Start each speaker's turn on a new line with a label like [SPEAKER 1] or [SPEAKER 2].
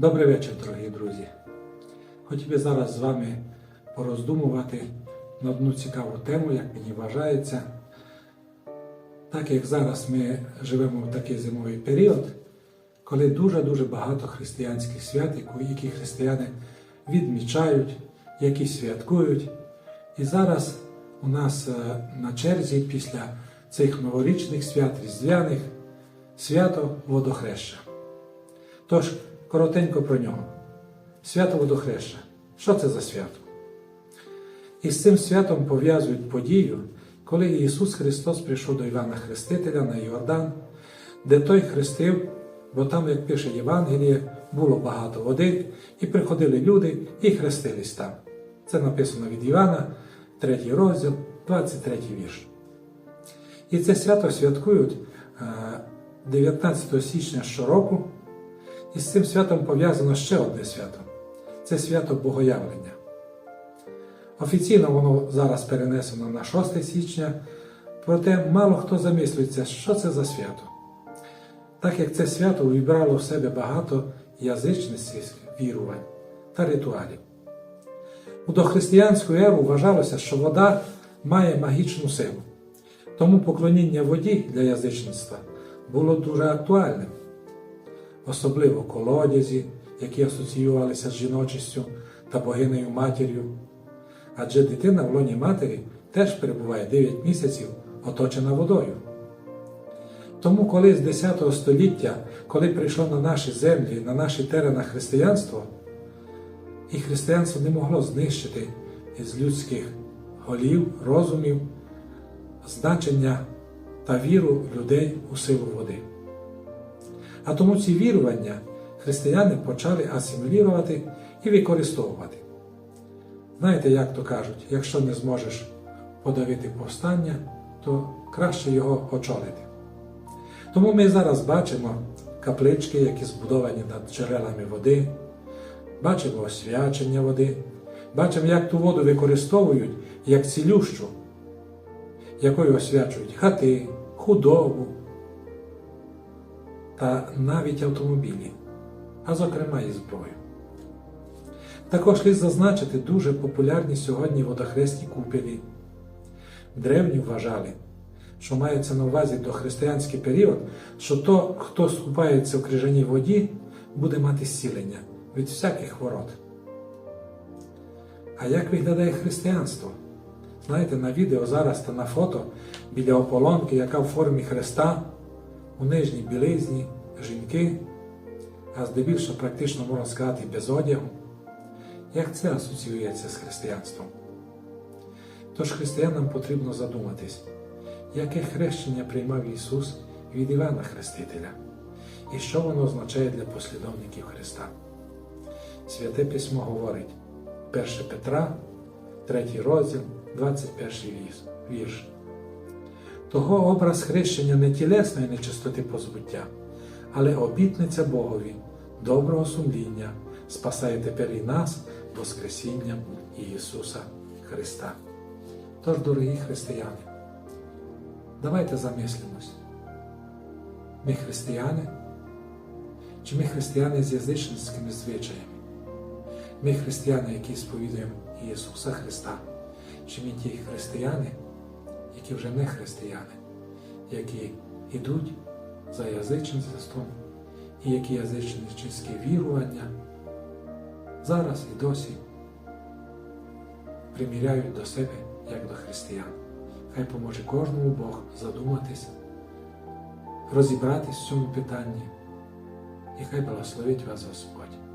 [SPEAKER 1] Добрий вечір, дорогі друзі. Хотів би зараз з вами пороздумувати на одну цікаву тему, як мені вважається. Так як зараз ми живемо в такий зимовий період, коли дуже-дуже багато християнських свят, які християни відмічають, які святкують. І зараз у нас е, на черзі після цих новорічних свят, різдвяних, свято водохреща. Тож, коротенько про нього. Свято водохреща. Що це за свято? І з цим святом пов'язують подію, коли Ісус Христос прийшов до Івана Хрестителя на Йордан, де той хрестив, бо там, як пише Євангеліє, було багато води, і приходили люди і хрестились там. Це написано від Івана, 3 розділ, 23 вірш. І це свято святкують е, 19 січня щороку. І з цим святом пов'язано ще одне свято це свято Богоявлення. Офіційно воно зараз перенесено на 6 січня, проте мало хто замислюється, що це за свято. Так як це свято увібрало в себе багато язичницьких вірувань та ритуалів. У дохристиянську еру вважалося, що вода має магічну силу, тому поклоніння воді для язичництва було дуже актуальним особливо колодязі, які асоціювалися з жіночістю та богинею матір'ю. Адже дитина в лоні матері теж перебуває 9 місяців оточена водою. Тому, коли з 10 століття, коли прийшло на наші землі, на наші терена християнство, і християнство не могло знищити із людських голів, розумів, значення та віру людей у силу води. А тому ці вірування християни почали асимілювати і використовувати. Знаєте, як то кажуть, якщо не зможеш подавити повстання, то краще його очолити. Тому ми зараз бачимо каплички, які збудовані над джерелами води, бачимо освячення води, бачимо, як ту воду використовують як цілющу, якою освячують хати, худобу, та навіть автомобілі, а зокрема і зброю. Також слід зазначити дуже популярні сьогодні водохресні купелі. Древні вважали, що мається на увазі дохристиянський період, що то, хто скупається в крижаній воді, буде мати зцілення від всяких хвороб. А як виглядає християнство? Знаєте, на відео зараз та на фото біля ополонки, яка в формі хреста, у нижній білизні, жінки, а здебільшого практично можна сказати без одягу. Як це асоціюється з християнством? Тож християнам потрібно задуматись, яке хрещення приймав Ісус від Івана Хрестителя, і що воно означає для послідовників Христа. Святе Письмо говорить 1 Петра, 3 розділ, 21 вірш. Того образ хрещення не тілесної нечистоти позбуття, але обітниця Богові, доброго сумління, спасає тепер і нас Воскресінням Ісуса Христа. Тож, дорогі християни, давайте замислимось. Ми християни? Чи ми християни з язичницькими звичаями? Ми християни, які сповідуємо Ісуса Христа, чи ми ті християни, які вже не християни, які йдуть за язичництвом і які язичницькі вірування зараз і досі приміряють до себе як до християн. Хай поможе кожному Бог задуматись, розібратись в цьому питанні, і хай благословить вас Господь.